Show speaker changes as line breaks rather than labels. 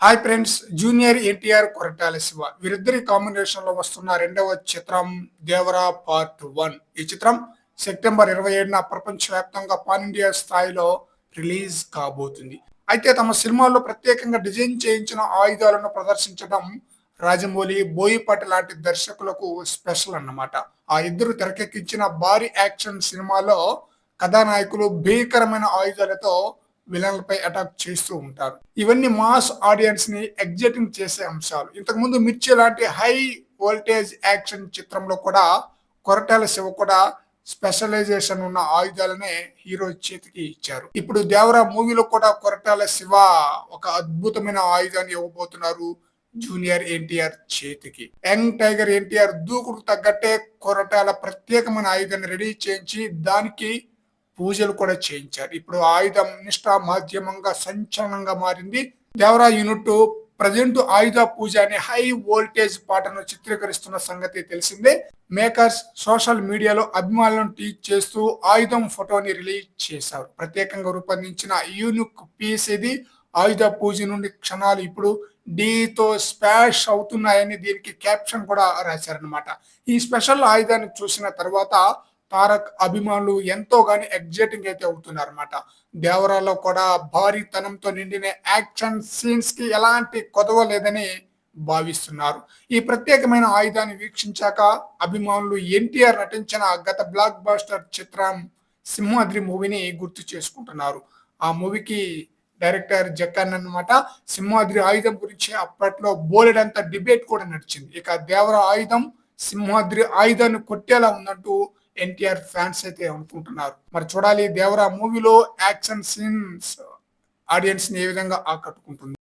Hi friends junior NTR Koratala Siva. వీరిద్దరి కాంబినేషన్లో వస్తున్న రెండవ చిత్రం దేవరా పార్ట్ వన్ ఈ చిత్రం సెప్టెంబర్ ఇరవై ఏడున ప్రపంచవ్యాప్తంగా పాన్ ఇండియా స్థాయిలో రిలీజ్ కాబోతుంది. అయితే తమ సినిమాల్లో ప్రత్యేకంగా డిజైన్ చేయించిన ఆయుధాలను ప్రదర్శించడం రాజమౌళి బోయిపాటి లాంటి దర్శకులకు స్పెషల్ అన్నమాట. ఆ ఇద్దరు తెరకెక్కించిన భారీ యాక్షన్ సినిమాలో కథానాయకులు భీకరమైన ఆయుధాలతో విలన్లపై అటాక్ చేస్తూ ఉంటారు. ఇవన్నీ మాస్ ఆడియన్స్ని ఎగ్జైటింగ్ చేసే అంశాలు. ఇంతకు ముందు మిర్చి లాంటి హై వోల్టేజ్ యాక్షన్ చిత్రంలో కూడా కొరటాల శివ కూడా స్పెషలైజేషన్ ఉన్న ఆయుధాలనే హీరో చేతికి ఇచ్చారు. ఇప్పుడు దేవరా మూవీలో కూడా కొరటాల శివ ఒక అద్భుతమైన ఆయుధాన్ని ఇవ్వబోతున్నారు జూనియర్ ఎన్టీఆర్ చేతికి. యంగ్ టైగర్ ఎన్టీఆర్ దూకుడు తగ్గట్టే కొరటాల ప్రత్యేకమైన ఆయుధాన్ని రెడీ చేయించి దానికి పూజలు కూడా చేయించారు. ఇప్పుడు ఆయుధం నిష్ఠా మాధ్యమంగా సంచలనంగా మారింది. దేవరా యూనిట్ ప్రజెంట్ ఆయుధ పూజ అనే హై వోల్టేజ్ పాటను చిత్రీకరిస్తున్న సంగతి తెలిసిందే. మేకర్స్ సోషల్ మీడియాలో అభిమానులను టీచ్ చేస్తూ ఆయుధం ఫోటోని రిలీజ్ చేశారు. ప్రత్యేకంగా రూపొందించిన యూనిక్ పీస్ ఇది. ఆయుధ పూజ నుండి క్షణాలు ఇప్పుడు డీతో స్పాష్ అవుతున్నాయని దీనికి క్యాప్షన్ కూడా రాశారనమాట ఈ స్పెషల్ ఆయుధాన్ని చూసిన తర్వాత తారక్ అభిమానులు ఎంతో గాని ఎగ్జైటింగ్ అయితే అవుతున్నారు అనమాట దేవరాలో కూడా భారీతనంతో నిండిన యాక్షన్ సీన్స్కి ఎలాంటి కొదవ లేదని భావిస్తున్నారు. ఈ ప్రత్యేకమైన ఆయుధాన్ని వీక్షించాక అభిమానులు ఎన్టీఆర్ నటించిన గత బ్లాక్ బాస్టర్ చిత్రం సింహాద్రి మూవీని గుర్తు చేసుకుంటున్నారు. ఆ మూవీకి డైరెక్టర్ జక్కన్ అన్నమాట. సింహాద్రి ఆయుధం గురించి అప్పట్లో బోలెడంత డిబేట్ కూడా నడిచింది. ఇక దేవర ఆయుధం సింహాద్రి ఆయుధాన్ని కొట్టేలా ఉందంటూ ఎన్టీఆర్ ఫ్యాన్స్ అయితే అనుకుంటున్నారు. మరి చూడాలి దేవరా మూవీలో యాక్షన్ సీన్స్ ఆడియన్స్ని ఏ విధంగా ఆకట్టుకుంటుంది?